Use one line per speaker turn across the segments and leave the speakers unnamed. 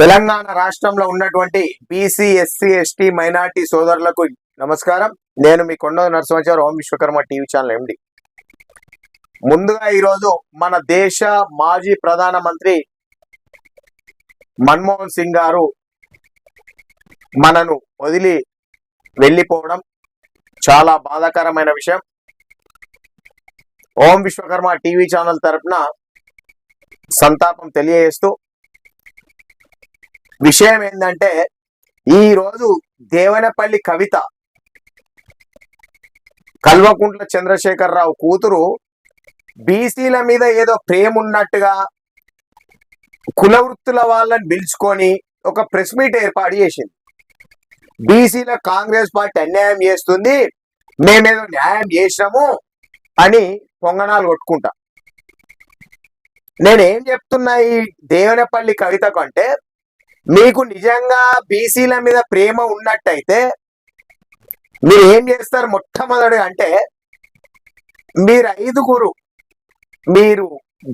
తెలంగాణ రాష్ట్రంలో ఉన్నటువంటి BC SC ST minority సోదరులకు నమస్కారం. నేను మీ Konda Narasimhachari Om Vishwakarma TV channel MD. ముందుగా ఈరోజు మన దేశ మాజీ ప్రధానమంత్రి మన్మోహన్ సింగ్ గారు మనను వదిలి వెళ్ళిపోవడం చాలా బాధాకరమైన విషయం. ఓం విశ్వకర్మ టీవీ ఛానల్ తరఫున సంతాపం తెలియజేస్తూ విషయం ఏంటంటే ఈ రోజు దేవనపల్లి కవిత కల్వకుంట్ల చంద్రశేఖరరావు కూతురు బీసీల మీద ఏదో ప్రేమ ఉన్నట్టుగా కుల వృత్తుల వాళ్ళని పిలుచుకొని ఒక ప్రెస్ మీట్ ఏర్పాటు చేసింది. బీసీల కాంగ్రెస్ పార్టీ అన్యాయం చేస్తుంది మేమేదో న్యాయం చేసినాము అని పొంగనాలు కొట్టుకుంటా. నేనేం చెప్తున్నా ఈ దేవనపల్లి కవిత కంటే మీకు నిజంగా బీసీల మీద ప్రేమ ఉన్నట్టయితే మీరు ఏం చేస్తారు మొట్టమొదటి అంటే మీరు ఐదుగురు మీరు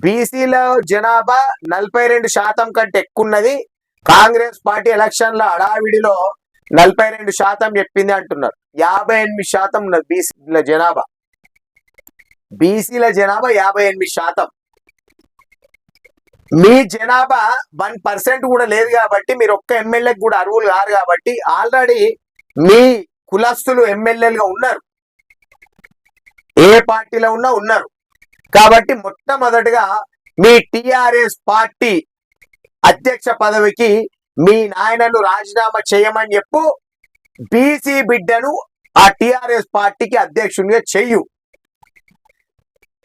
బీసీల జనాభా నలభై రెండు శాతం కంటే ఎక్కువ ఉన్నది కాంగ్రెస్ పార్టీ ఎలక్షన్ల హడావిడిలో నలభై రెండు శాతం చెప్పింది అంటున్నారు. యాభై ఎనిమిది శాతం ఉన్నది బీసీల జనాభా. బీసీల జనాభా యాభై ఎనిమిది శాతం. మీ జనాభా వన్ పర్సెంట్ కూడా లేదు కాబట్టి మీరు ఒక్క ఎమ్మెల్యేకి కూడా అర్హులు కారు కాబట్టి ఆల్రెడీ మీ కులస్తులు ఎమ్మెల్యేలుగా ఉన్నారు. ఏ పార్టీలో ఉన్నా ఉన్నారు. కాబట్టి మొట్టమొదటిగా మీ టిఆర్ఎస్ పార్టీ అధ్యక్ష పదవికి మీ నాయనను రాజీనామా చేయమని చెప్పు బీసీ బిడ్డను ఆ టిఆర్ఎస్ పార్టీకి అధ్యక్షునిగా చెయ్యు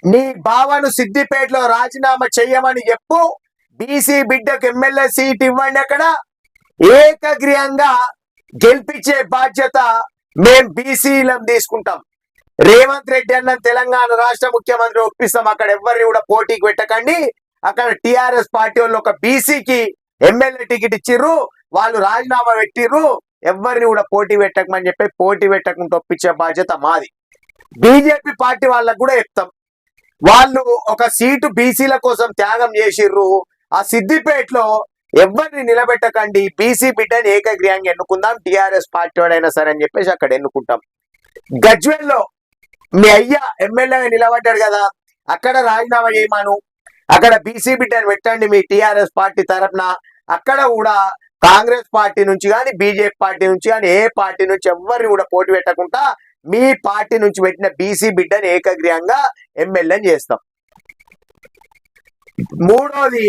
నీ బావను సిద్దిపేటలో రాజీనామా చెయ్యమని చెప్పు. బీసీ బిడ్డకు ఎమ్మెల్యే సీట్ ఇవ్వండి అక్కడ. ఏకగ్రీయంగా గెలిపించే బాధ్యత మేం బీసీలం తీసుకుంటాం. రేవంత్ రెడ్డి అన్న తెలంగాణ రాష్ట్ర ముఖ్యమంత్రి ఒప్పిస్తాం. అక్కడ ఎవరిని కూడా పోటీకి పెట్టకండి. అక్కడ టిఆర్ఎస్ పార్టీ వాళ్ళు ఒక బీసీకి ఎమ్మెల్యే టికెట్ ఇచ్చిర్రు. వాళ్ళు రాజీనామా పెట్టిర్రు. ఎవరిని కూడా పోటీ పెట్టకమని చెప్పి పోటీ పెట్టకుండా ఒప్పించే బాధ్యత మాది. బీజేపీ పార్టీ వాళ్ళకు కూడా చెప్తాం. వాళ్ళు ఒక సీటు బీసీల కోసం త్యాగం చేసిర్రు. ఆ సిద్దిపేటలో ఎవరిని నిలబెట్టకండి. బీసీ బిడ్డని ఏకగ్రీయంగా ఎన్నుకుందాం. టిఆర్ఎస్ పార్టీ వాడైనా సరే అని చెప్పేసి అక్కడ ఎన్నుకుంటాం. గజ్వెల్లో మీ అయ్యా ఎమ్మెల్యేగా నిలబడ్డాడు కదా. అక్కడ రాజీనామా చేయమాను. అక్కడ బీసీ బిడ్డని పెట్టండి మీ టిఆర్ఎస్ పార్టీ తరఫున. అక్కడ కూడా కాంగ్రెస్ పార్టీ నుంచి కానీ బీజేపీ పార్టీ నుంచి కానీ ఏ పార్టీ నుంచి ఎవరిని కూడా పోటీ పెట్టకుండా మీ పార్టీ నుంచి పెట్టిన బీసీ బిడ్డని ఏకగ్రీయంగా ఎమ్మెల్యేని చేస్తాం. మూడోది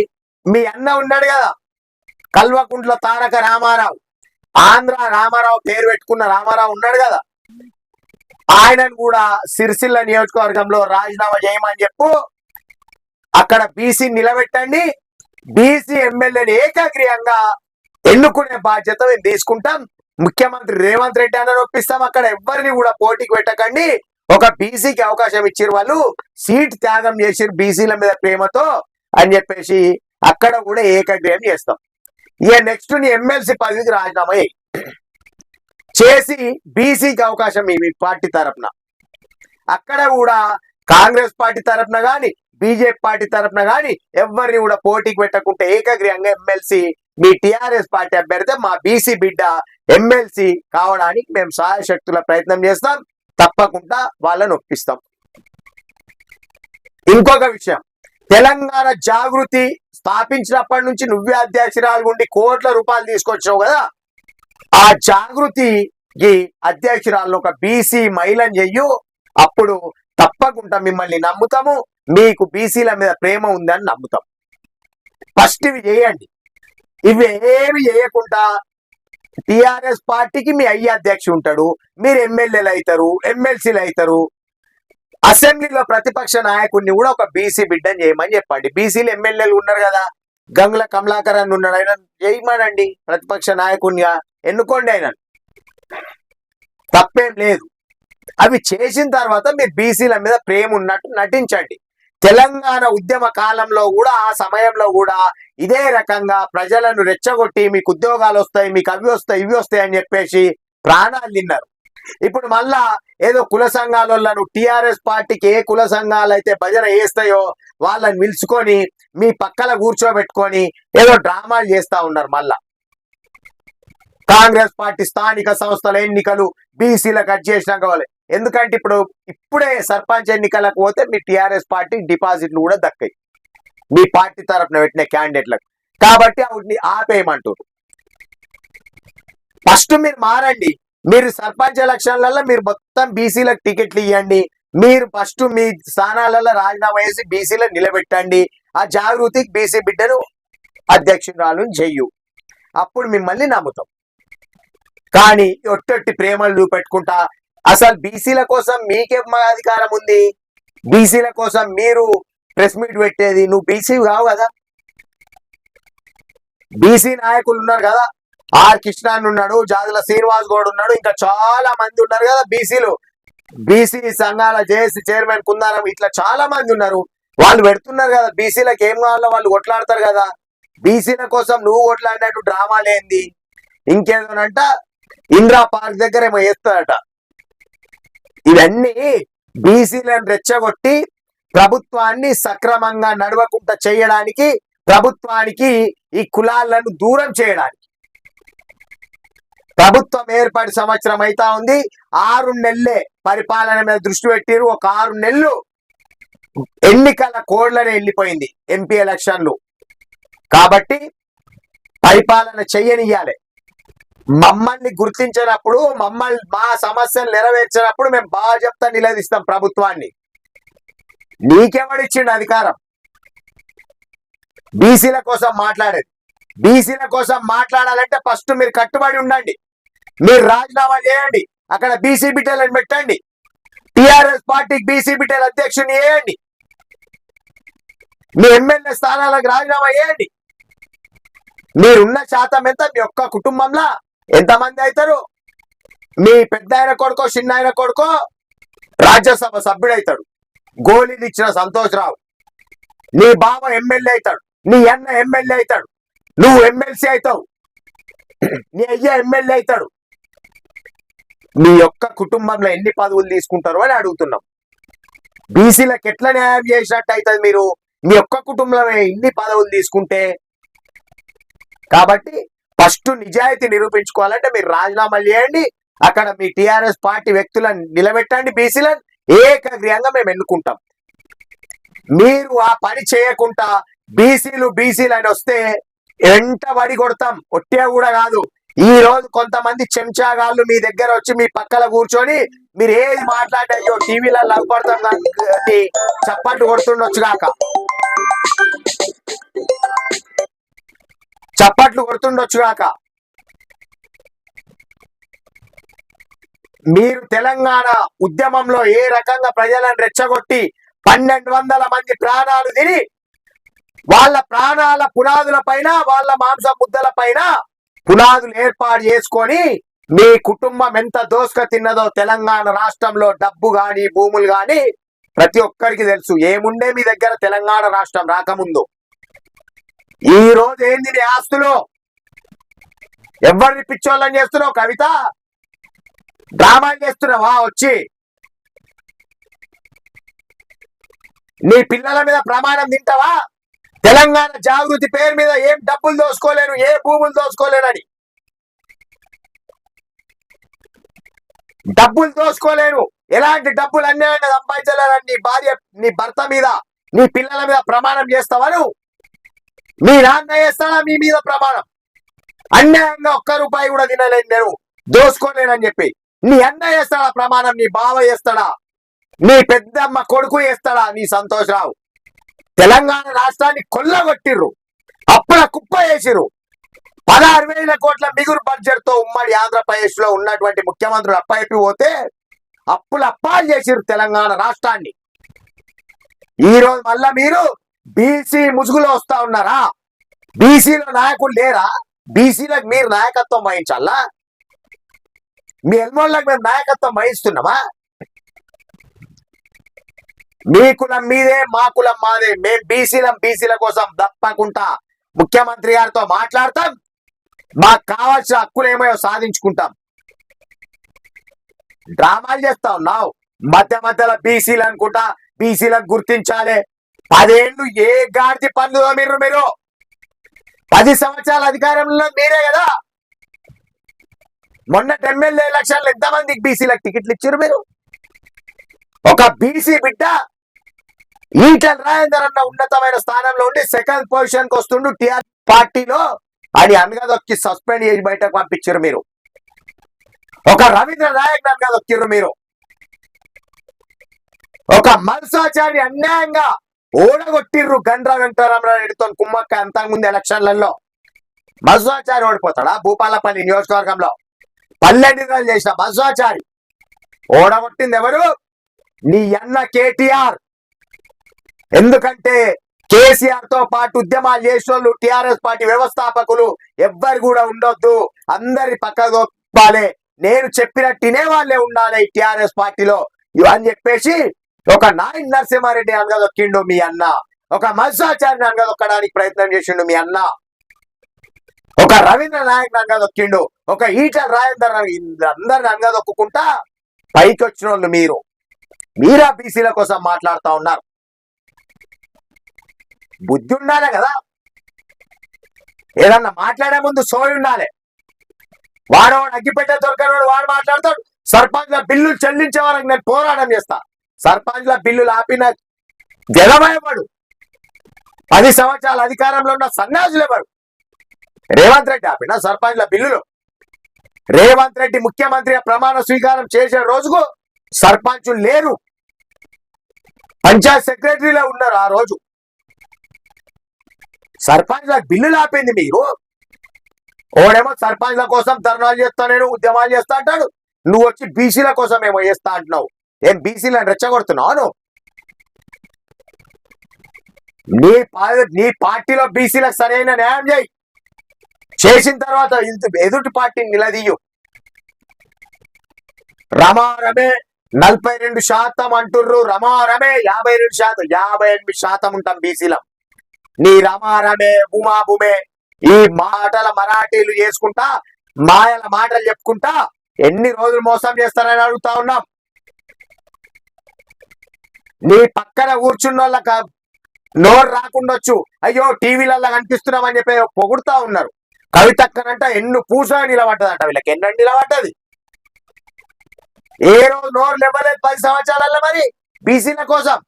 మీ అన్న ఉన్నాడు కదా కల్వకుంట్ల తారక రామారావు. ఆంధ్ర రామారావు పేరు పెట్టుకున్న రామారావు ఉన్నాడు కదా. ఆయనను కూడా సిరిసిల్ల నియోజకవర్గంలో రాజీనామా చేయమని చెప్పు అక్కడ బీసీ నిలబెట్టండి బీసీ ఎమ్మెల్యేని ఏకగ్రీయంగా ఎన్నుకునే బాధ్యత మేము తీసుకుంటాం. ముఖ్యమంత్రి రేవంత్ రెడ్డి అన్న ఒప్పిస్తాం. అక్కడ ఎవరిని కూడా పోటీకి పెట్టకండి. ఒక బీసీకి అవకాశం ఇచ్చారు వాళ్ళు. సీట్ త్యాగం చేసిరు బీసీల మీద ప్రేమతో అని చెప్పేసి అక్కడ కూడా ఏకగ్రహం చేస్తాం. ఇక నెక్స్ట్ నీ ఎమ్మెల్సీ పదవికి రాజీనామా చేసి బీసీకి అవకాశం మీ పార్టీ తరపున. అక్కడ కూడా కాంగ్రెస్ పార్టీ తరపున కానీ బీజేపీ పార్టీ తరపున కానీ ఎవరిని కూడా పోటీకి పెట్టకుంటే ఏకగ్రీయంగా ఎమ్మెల్సీ మీ టిఆర్ఎస్ పార్టీ అభ్యర్థి మా బీసీ బిడ్డ ఎమ్మెల్సీ కావడానికి మేము సహాయశక్తుల ప్రయత్నం చేస్తాం. తప్పకుండా వాళ్ళని ఒప్పిస్తాం. ఇంకొక విషయం. తెలంగాణ జాగృతి స్థాపించినప్పటి నుంచి నువ్వే అధ్యక్షురాలు ఉండి కోట్ల రూపాయలు తీసుకొచ్చావు కదా. ఆ జాగృతికి అధ్యక్షురాలను ఒక బీసీ మహిళను చెయ్యు. అప్పుడు తప్పకుండా మిమ్మల్ని నమ్ముతాము. మీకు బీసీల మీద ప్రేమ ఉందని నమ్ముతాం. ఫస్ట్ ఇవి చేయండి. ఇవి ఏమి చేయకుండా టిఆర్ఎస్ పార్టీకి మీ అయ్య అధ్యక్షుడు ఉంటాడు మీరు ఎమ్మెల్యేలు అవుతారు ఎమ్మెల్సీలు అవుతారు. అసెంబ్లీలో ప్రతిపక్ష నాయకుడిని కూడా ఒక బీసీ బిడ్డని చేయమని చెప్పండి. బీసీలు ఎమ్మెల్యేలు ఉన్నారు కదా గంగుల కమలాకర్ అని ఉన్నాడు ఆయన చేయమనండి ప్రతిపక్ష నాయకుడిగా ఎన్నుకోండి ఆయన. తప్పేం లేదు. అవి చేసిన తర్వాత మీరు బీసీల మీద ప్రేమ ఉన్నట్టు నటించండి. తెలంగాణ ఉద్యమ కాలంలో కూడా ఆ సమయంలో కూడా ఇదే రకంగా ప్రజలను రెచ్చగొట్టి మీకు ఉద్యోగాలు వస్తాయి మీకు అవి వస్తాయి ఇవి వస్తాయి అని చెప్పేసి ప్రాణాలు తిన్నారు ఇప్పుడు మళ్ళా ఏదో కుల సంఘాలను టిఆర్ఎస్ పార్టీకి ఏ కుల సంఘాలు అయితే భజన చేస్తాయో వాళ్ళని పిలుచుకొని మీ పక్కల కూర్చోబెట్టుకొని ఏదో డ్రామాలు చేస్తా ఉన్నారు మళ్ళా. కాంగ్రెస్ పార్టీ స్థానిక సంస్థల ఎన్నికలు బీసీలకు కట్ చేసినా కావాలి ఎందుకంటే ఇప్పుడు ఇప్పుడే సర్పంచ్ ఎన్నికలకు పోతే మీ టిఆర్ఎస్ పార్టీ డిపాజిట్లు కూడా దక్కాయి. మీ పార్టీ తరఫున పెట్టిన క్యాండిడేట్లకు. కాబట్టి వాటిని ఆపేయమంటారు ఫస్ట్ మీరు మారండి. మీరు సర్పంచ్ ఎలక్షన్లలో మీరు మొత్తం బీసీలకు టికెట్లు ఇవ్వండి మీరు ఫస్ట్ మీ స్థానాలలో రాజీనామా చేసి బీసీలకు నిలబెట్టండి. ఆ జాగృతికి బీసీ బిడ్డను అధ్యక్షురాలు చెయ్యు అప్పుడు మిమ్మల్ని నమ్ముతాం. కానీ ఒట్టొట్టి ప్రేమలు చూపెట్టుకుంటా అసలు బీసీల కోసం మీకేం అధికారం ఉంది. బీసీల కోసం మీరు ప్రెస్ మీట్ పెట్టేది. నువ్వు బీసీ కావు కదా. బీసీ నాయకులు ఉన్నారు కదా. ఆర్ కృష్ణాన్ ఉన్నాడు జాదుల శ్రీనివాస్ గౌడ్ ఉన్నాడు ఇంకా చాలా మంది ఉన్నారు కదా బీసీలు. బీసీ సంఘాల జేఏసీ చైర్మన్ కుందారం ఇట్లా చాలా మంది ఉన్నారు. వాళ్ళు పెడుతున్నారు కదా బీసీలకు ఏం కావాలో వాళ్ళు కొట్లాడతారు కదా. బీసీల కోసం నువ్వు కొట్లాడినట్టు డ్రామాలు ఏంది ఇంకేదోనంట ఇందిరా పార్క్ దగ్గర ఏమో వేస్తాడట ఇవన్నీ బీసీలను రెచ్చగొట్టి ప్రభుత్వాన్ని సక్రమంగా నడవకుండా చేయడానికి ప్రభుత్వానికి ఈ కులాలను దూరం చేయడానికి. ప్రభుత్వం ఏర్పడి సంవత్సరం అయితా ఉంది. ఆరు నెలలే పరిపాలన మీద దృష్టి పెట్టిరు ఒక ఆరు నెలలు ఎన్నికల కోడ్లనే వెళ్ళిపోయింది ఎంపీ ఎలక్షన్లు. కాబట్టి పరిపాలన చెయ్యనియ్యాలి మమ్మల్ని గుర్తించినప్పుడు మమ్మల్ని మా సమస్యలు నెరవేర్చినప్పుడు మేము బాగా చెప్తా నిలదీస్తాం ప్రభుత్వాన్ని. నీకెవడిచ్చిండు అధికారం? బీసీల కోసం మాట్లాడేది. బీసీల కోసం మాట్లాడాలంటే ఫస్ట్ మీరు కట్టుబడి ఉండండి. మీరు రాజీనామా చేయండి. అక్కడ బీసీ బిడ్డలను పెట్టండి. టిఆర్ఎస్ పార్టీకి బీసీ బిడ్డల అధ్యక్షుని వేయండి. మీ ఎమ్మెల్యే స్థానాలకు రాజీనామా చేయండి. మీరున్న శాతం ఎంత? మీ యొక్క కుటుంబంలో? ఎంతమంది అవుతారు? మీ పెద్ద ఆయన కొడుకో చిన్న ఆయన కొడుకో రాజ్యసభ సభ్యుడైతాడు. గోళీలు ఇచ్చిన సంతోషరావు. నీ బావ ఎమ్మెల్యే అవుతాడు. నీ అన్న ఎమ్మెల్యే అవుతాడు. నువ్వు ఎమ్మెల్సీ అవుతావు. నీ అయ్య ఎమ్మెల్యే అవుతాడు. మీ యొక్క కుటుంబంలో ఎన్ని పదవులు తీసుకుంటారు అని అడుగుతున్నాం. బీసీలకు ఎట్లా న్యాయం చేసినట్టు అవుతుంది మీరు? మీ యొక్క కుటుంబంలో ఇన్ని పదవులు తీసుకుంటే? కాబట్టి ఫస్ట్ నిజాయితీ నిరూపించుకోవాలంటే మీరు రాజీనామాలు చేయండి. అక్కడ మీ టిఆర్ఎస్ పార్టీ వ్యక్తులను నిలబెట్టండి. బీసీలను ఏకగ్రీయంగా మేము ఎన్నుకుంటాం. మీరు ఆ పని చేయకుండా బీసీలు బీసీలు అని వస్తే ఎంట వడి కొడతాం. ఒట్టే కూడా కాదు. ఈ రోజు కొంతమంది చెంచాగాళ్ళు మీ దగ్గర వచ్చి మీ పక్కల కూర్చొని మీరు ఏది మాట్లాడే అయ్యో టీవీలో లవ్పడతాం కానీ చప్పట్లు కొడుతుండొచ్చు కాక. చప్పట్లు కొడుతుండొచ్చు కాక మీరు తెలంగాణ ఉద్యమంలో ఏ రకంగా ప్రజలను రెచ్చగొట్టి పన్నెండు వందల మంది ప్రాణాలు తిని వాళ్ళ ప్రాణాల పునాదుల పైన వాళ్ళ మాంస ముద్దల పైన పునాదులు ఏర్పాటు చేసుకొని మీ కుటుంబం ఎంత దోసుక తిన్నదో తెలంగాణ రాష్ట్రంలో డబ్బు కానీ భూములు కానీ ప్రతి ఒక్కరికి తెలుసు. ఏముండే మీ దగ్గర తెలంగాణ రాష్ట్రం రాకముందు? ఈ రోజు ఏంది నీ ఆస్తులు? ఎవరిని పిచ్చోళ్ళని చేస్తున్నావు కవిత? డ్రామా చేస్తున్నావా వచ్చి? నీ పిల్లల మీద ప్రమాణం తింటావా? తెలంగాణ జాగృతి పేరు మీద ఏం డబ్బులు దోసుకోలేను ఏ భూములు దోసుకోలేనని? డబ్బులు దోసుకోలేను. ఎలాంటి డబ్బులు అన్యాయంగా సంపాదించలేనని నీ భార్య నీ భర్త మీద నీ పిల్లల మీద ప్రమాణం చేస్తావా నువ్వు? మీ నాన్న చేస్తాడా మీ మీద ప్రమాణం. అన్యాయంగా ఒక్క రూపాయి కూడా తినలేను నేను దోసుకోలేనని చెప్పి నీ అన్న చేస్తాడా ప్రమాణం నీ బావ చేస్తాడా? నీ పెద్దమ్మ కొడుకు చేస్తాడా? నీ సంతోషరావు. తెలంగాణ రాష్ట్రాన్ని కొల్లగొట్టిర్రు. అప్పుల కుప్ప చేసిర్రు. పదహారు వేల కోట్ల మిగురు బడ్జెట్తో ఉమ్మడి ఆంధ్రప్రదేశ్లో ఉన్నటువంటి ముఖ్యమంత్రులు అప్పైపి పోతే అప్పులు అప్పాలు చేసిరు తెలంగాణ రాష్ట్రాన్ని. ఈ రోజు మళ్ళా మీరు బీసీ ముసుగులో వస్తా ఉన్నారా? బీసీలో నాయకులు లేరా? బీసీలకు మీరు నాయకత్వం వహించాలా? మీ ఎల్మోళ్ళకి మేము నాయకత్వం వహిస్తున్నామా? మీ కులం మీదే మా కులం మాదే. మేం బీసీలం బీసీల కోసం తప్పకుండా ముఖ్యమంత్రి గారితో మాట్లాడతాం. మాకు కావాల్సిన హక్కులు ఏమో సాధించుకుంటాం. డ్రామాలు చేస్తా ఉన్నావు. మధ్య మధ్యలో బీసీలు అనుకుంటా బీసీలకు గుర్తించాలి. పదేళ్ళు ఏ గాడిది పనులు మీరు మీరు? పది సంవత్సరాల అధికారంలో మీరే కదా? మొన్న ఎమ్మెల్యే ఎలక్షన్లు ఎంతమందికి బీసీలకు టికెట్లు ఇచ్చారు మీరు? ఒక బీసీ బిడ్డ ఈటల రాజేందర్ అన్న ఉన్నతమైన స్థానంలో ఉండి సెకండ్ పొజిషన్కి వస్తుండు టిఆర్ పార్టీలో అని అనగదొక్కి సస్పెండ్ చేసి బయటకు పంపించారు మీరు. ఒక రవీంద్ర నాయక్ అనగదొక్కిర్రు మీరు. ఒక మల్సాచారి అన్యాయంగా ఓడగొట్టిర్రు గండ్రా వెంకటరామరెడ్డితో కుమ్మక్క అంతకుముందు ఎలక్షన్లలో. మధ్వాచారి ఓడిపోతాడా? భూపాలపల్లి నియోజకవర్గంలో. పల్లెనిర్ణయం చేసిన మధ్వాచారి ఓడగొట్టింది ఎవరు నీ అన్న కేటీఆర్. ఎందుకంటే కేసీఆర్తో పాటు ఉద్యమాలు చేసిన వాళ్ళు టిఆర్ఎస్ పార్టీ వ్యవస్థాపకులు ఎవ్వరు కూడా ఉండొద్దు. అందరి పక్కకు నేను చెప్పినట్టు వాళ్ళే ఉండాలి టిఆర్ఎస్ పార్టీలో. అని చెప్పేసి ఒక నాయన్ నరసింహారెడ్డి అనగదొక్కిండు మీ అన్న. ఒక మత్స్యాచారిని అనగదొక్కడానికి ప్రయత్నం చేసిండు మీ అన్న. ఒక రవీంద్ర నాయక్ అనగదొక్కిండు ఒక ఈటల రాజేందర్ అందరిని అనగదొక్కుంటా పైకి వచ్చిన వాళ్ళు మీరు. మీరా బీసీల కోసం మాట్లాడుతా ఉన్నారు. బుద్ధి ఉండాలి కదా? ఏదన్నా మాట్లాడే ముందు సోయి ఉండాలి. వాడవాడు అగ్గిపెట్టే దొరకనోడు వాడు మాట్లాడతాడు. సర్పంచ్ బిల్లులు చెల్లించే వరకు నేను పోరాటం చేస్తాను సర్పంచ్ల బిల్లులు ఆపిన జగమయపడు పది సంవత్సరాల అధికారంలో ఉన్న సన్యాసులు ఎవరు? రేవంత్ రెడ్డి ఆపిన సర్పంచ్ల బిల్లులు. రేవంత్ రెడ్డి ముఖ్యమంత్రి ప్రమాణ స్వీకారం చేసే రోజుకు సర్పంచులు లేరు. పంచాయత్ సెక్రటరీలో ఉన్నారు ఆ రోజు. సర్పంచ్ల బిల్లులు ఆపింది మీరు. ఓడేమో సర్పంచ్ల కోసం ధర్నాలు చేస్తా నేను ఉద్యమాలు చేస్తా అంటాడు. నువ్వు వచ్చి బీసీల కోసం ఏమో చేస్తా అంటున్నావు. ఏం బీసీలను రెచ్చగొడుతున్నావు నువ్వు? నీ నీ పార్టీలో బీసీలకు సరైన న్యాయం చేయి. చేసిన తర్వాత ఇంత ఎదుటి పార్టీని నిలదీయు. రమారమే నలభై రెండు శాతం అంటుర్రు. రమారమే యాభై రెండు శాతం యాభై ఎనిమిది శాతం ఉంటాం బీసీలం. నీ రమారమే ఉమాబుమే ఈ మాటల మరాఠీలు చేసుకుంటా మాయల మాటలు చెప్పుకుంటా ఎన్ని రోజులు మోసం చేస్తారని అడుగుతా ఉన్నాం. నీ పక్కన కూర్చున్న వాళ్ళకి నోరు రాకుండొచ్చు. అయ్యో టీవీలలో కనిపిస్తున్నామని చెప్పి పొగుడుతా ఉన్నారు. కవితక్కనంట ఎన్ను పూసగా నిలబడ్డదంట వీళ్ళకి. ఎన్నండి నిలబడ్డది? ఏ రోజు నోరు లేవలేదు పది సంవత్సరాలలో మరి? బీసీల కోసం.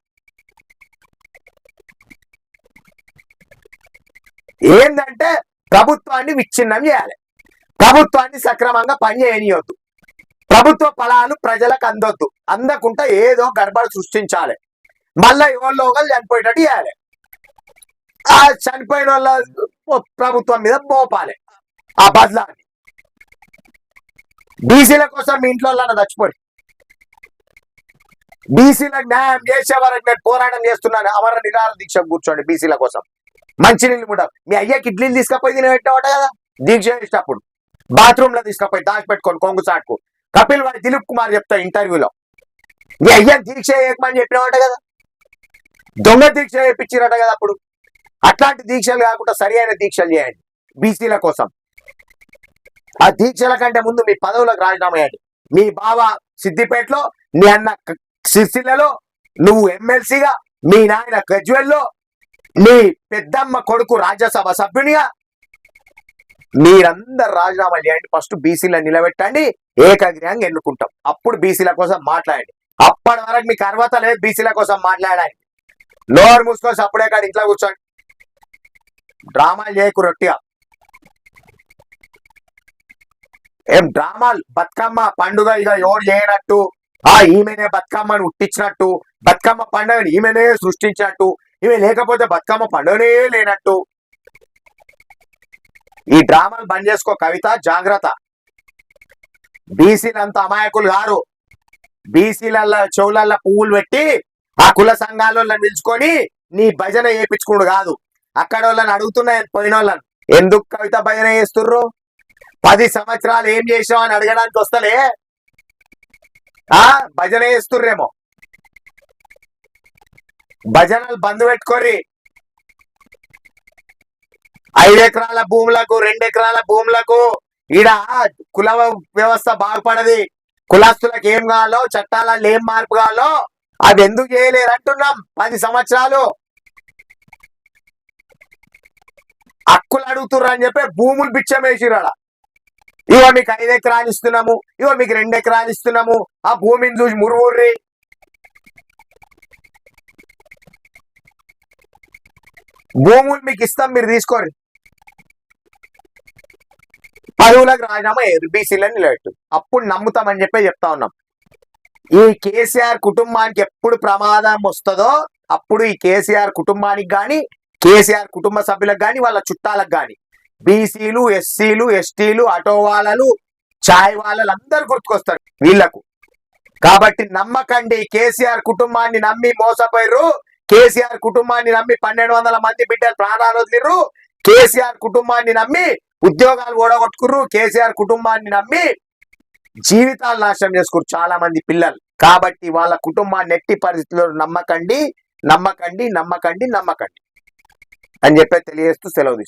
ఏంటంటే ప్రభుత్వాన్ని విచ్ఛిన్నం చేయాలి. ప్రభుత్వాన్ని సక్రమంగా పనిచేయనియొద్దు ప్రభుత్వ ఫలాలు ప్రజలకు అందొద్దు. అందకుండా ఏదో గడబడ సృష్టించాలి. మళ్ళా ఎవరిలో ఒకరు చనిపోయేటట్టు చేయాలి. ఆ చనిపోయిన వాళ్ళ ప్రభుత్వం మీద మోపాలి. ఆ బదలాన్ని. బీసీల కోసం మీ ఇంట్లో చచ్చిపోయి. బీసీల న్యాయం చేసే వరకు నేను పోరాటం చేస్తున్నాను. అమర నిరాల దీక్ష కూర్చోండి బీసీల కోసం. మంచి నీళ్ళు కూడా మీ అయ్యకి ఇడ్లీలు తీసుకపోయి పెట్టేవాట కదా? దీక్ష చేసేటప్పుడు. బాత్రూమ్లో తీసుకపోయి దాచిపెట్టుకోండి కొంగు చాటుకు. కపిల్ వారి దిలీప్ కుమార్ చెప్తా ఇంటర్వ్యూలో. మీ అయ్య దీక్ష చేయకమని చెప్పినవాట కదా? దొంగ దీక్ష చేయించిరట కదా అప్పుడు. అట్లాంటి దీక్షలు కాకుండా సరి అయిన దీక్షలు చేయండి. బీసీల కోసం. ఆ దీక్షల కంటే ముందు మీ పదవులకు రాజీనామా చేయండి. మీ బావ సిద్దిపేటలో నీ అన్న సిరిసిల్లలో నువ్వు ఎమ్మెల్సీగా మీ నాయన గజ్వెల్లో మీ పెద్దమ్మ కొడుకు రాజ్యసభ సభ్యునిగా మీరందరు రాజీనామా చేయండి. ఫస్ట్ బీసీలో నిలబెట్టండి ఏకగ్రహంగా ఎన్నుకుంటాం. అప్పుడు బీసీల కోసం మాట్లాడండి. అప్పటి వరకు మీకు అర్హత లేదు బీసీల కోసం మాట్లాడండి నోరు మూసుకొని అప్పుడే కాదు ఇంట్లో కూర్చోండి. డ్రామాలు చేయకు రొట్టిగా. ఏం డ్రామాలు? బతుకమ్మ పండుగ ఇక ఎవరు చేయనట్టు? ఆ ఈమెనే బతుకమ్మను ఉట్టించినట్టు. బతుకమ్మ పండుగని ఈమెనే సృష్టించినట్టు. ఈమె లేకపోతే బతుకమ్మ పండుగనే లేనట్టు. ఈ డ్రామాలు బంద్ చేసుకో కవిత జాగ్రత్త. బీసీలంత అమాయకులు గారు బీసీలల్లో చెవులల్లో పువ్వులు పెట్టి ఆ కుల సంఘాలలో పిలుచుకొని నీ భజన చేయించుకుడు కాదు. అక్కడ వాళ్ళని అడుగుతున్నా పోయిన వాళ్ళని ఎందుకు కవిత భజన చేస్తుర్రు? పది సంవత్సరాలు ఏం చేసావు అని అడగడానికి వస్తలే. ఆ భజన చేస్తుర్రేమో. భజనలు బంద్ పెట్టుకోర్రి. ఐదు ఎకరాల భూములకు రెండు ఎకరాల భూములకు ఈడ కుల వ్యవస్థ బాగుపడది. కులస్తులకు ఏం కావాలో చట్టాలలో ఏం మార్పు కావాలో అది ఎందుకు చేయలేరంటున్నాం పది సంవత్సరాలు. హక్కులు అడుగుతుర్రు అని చెప్పి భూములు బిచ్చం వేసిరాడ ఇగో మీకు ఐదు ఎకరాలు ఇస్తున్నాము. ఇగో మీకు రెండు ఎకరాలు ఇస్తున్నాము. ఆ భూమిని చూసి మురుగుర్రి భూములు మీకు ఇస్తాం మీరు తీసుకోండి పదవులకు రాజీనామా ఎర్బీసీలని నిలబెట్టు అప్పుడు నమ్ముతామని చెప్పి చెప్తా ఉన్నాం. ఈ కేసీఆర్ కుటుంబానికి ఎప్పుడు ప్రమాదం వస్తుందో అప్పుడు ఈ కేసీఆర్ కుటుంబానికి కానీ కేసీఆర్ కుటుంబ సభ్యులకు కానీ వాళ్ళ చుట్టాలకు కానీ బీసీలు ఎస్సీలు ఎస్టీలు ఆటో వాళ్ళలు ఛాయ్ వాళ్ళలు అందరు గుర్తుకొస్తారు వీళ్ళకు కాబట్టి నమ్మకండి కేసీఆర్ కుటుంబాన్ని నమ్మి మోసపోయారు కేసీఆర్ కుటుంబాన్ని నమ్మి పన్నెండు వందల మంది బిడ్డలు ప్రాణాలు వదిలిర్రు కేసీఆర్ కుటుంబాన్ని నమ్మి ఉద్యోగాలు ఓడగొట్టుకుర్రు కేసీఆర్ కుటుంబాన్ని నమ్మి జీవితాలు నాశనం చేసుకురు చాలా మంది పిల్లలు. కాబట్టి వాళ్ళ కుటుంబాన్ని ఎట్టి పరిస్థితుల్లో నమ్మకండి నమ్మకండి నమ్మకండి నమ్మకండి అని చెప్పి తెలియజేస్తూ సెలవు